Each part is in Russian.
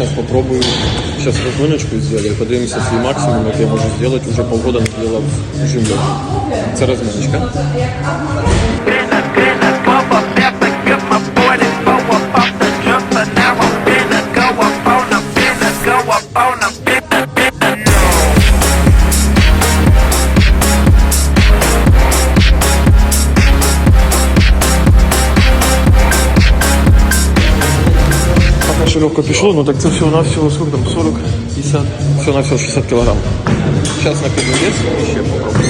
Сейчас попробую. Сейчас разминочку сделаю. Подивимося свій максимум, як я можу зробити. Уже полгода не делав жимлю. Це розминочка. Пока що легко пішло, ну так це всього на всього сколько там 40, 50, все на все 60 кілограм. Зараз накину вес і ще попробую.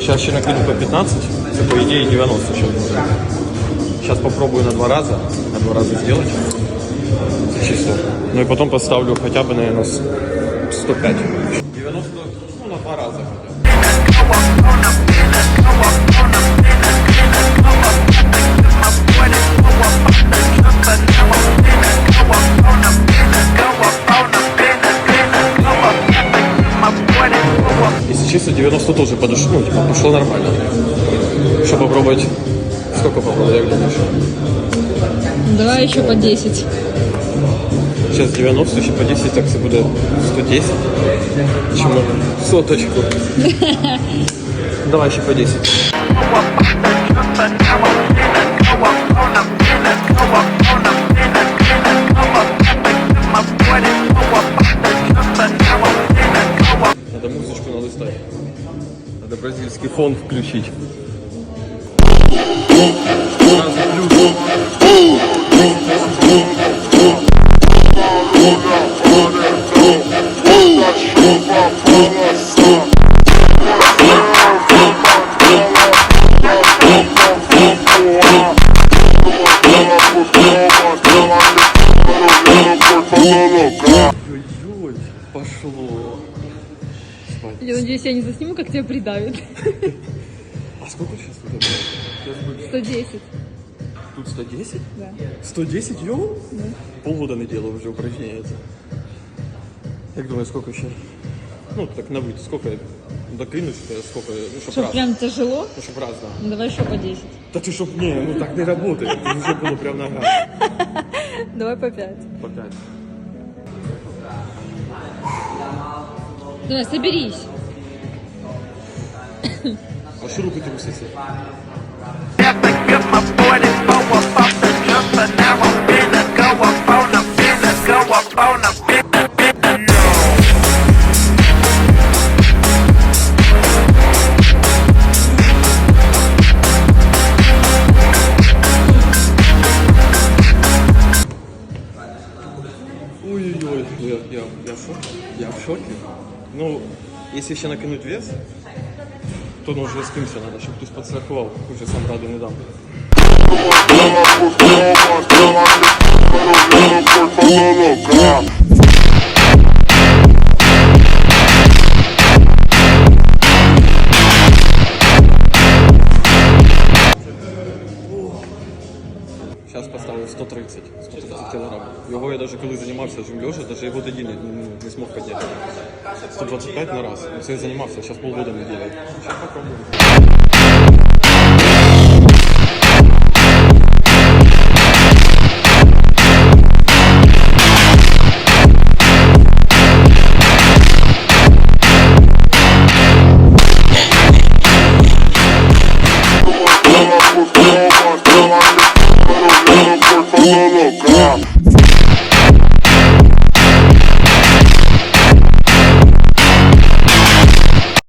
Сейчас ще накину по 15, це по ідеї 90 ще буде. Сейчас попробую на два раза, на два раза сделать. Це чисто. Ну и потом поставлю хотя бы, наверное, с 105. 90 тоже подошло, ну, типа, пошло нормально. Что попробовать? Сколько попробовать, как думаешь? Давай еще по 10. Сейчас 90, еще по 10, так все будет 110. Еще можно соточку. Давай еще по 10. Бразильский фон включить. Сразу пошло. Спать. Я надеюсь, я не засниму, как тебя придавит. А сколько сейчас тут? Будет 110. Тут 110? Да. 110 йоу? Полгода не делал уже упражнения это. Як думаю, сколько еще? Ну, так на вид, сколько докинуть, э, сколько, ну, чтоб Что, раз. прям тяжело? Ну, чтоб раз, да. Ну, давай еще по 10. Да ты чтоб, не, ну так не работает. Это уже было прям нога. Давай по 5. По пять. Давай, соберись. А что the business, business. Ой-ой-ой, я, я, я в шоке. Я в шоке. Ну, если еще накинуть вес, то ну уже с кимся чтобы кто-то подстраховал. Уже сам раду не дам. 130, 130 кілограм. Його я навіть коли займався жим лежа, навіть його тоді не, не, змог підняти. 125 на раз. Це я займався, зараз полгода не ділять. Зараз попробую.